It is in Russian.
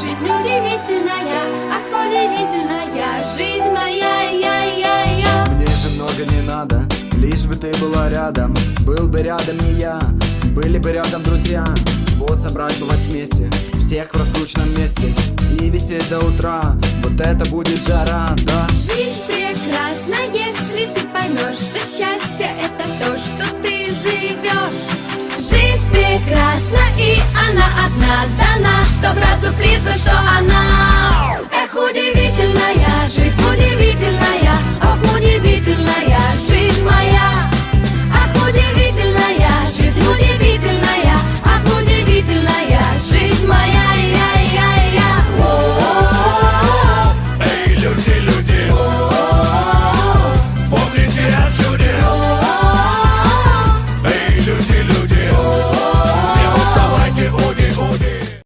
жизнь, удивительная, ах, удивительная жизнь моя, я, я, я. Мне же много не надо, лишь бы ты была рядом. Был бы рядом не я, были бы рядом друзья. Вот собрать бывать вместе, всех в раскрученном месте. И висеть до утра, вот это будет жара, да. Жизнь прекрасна, если ты поймешь, что счастье это то, что ты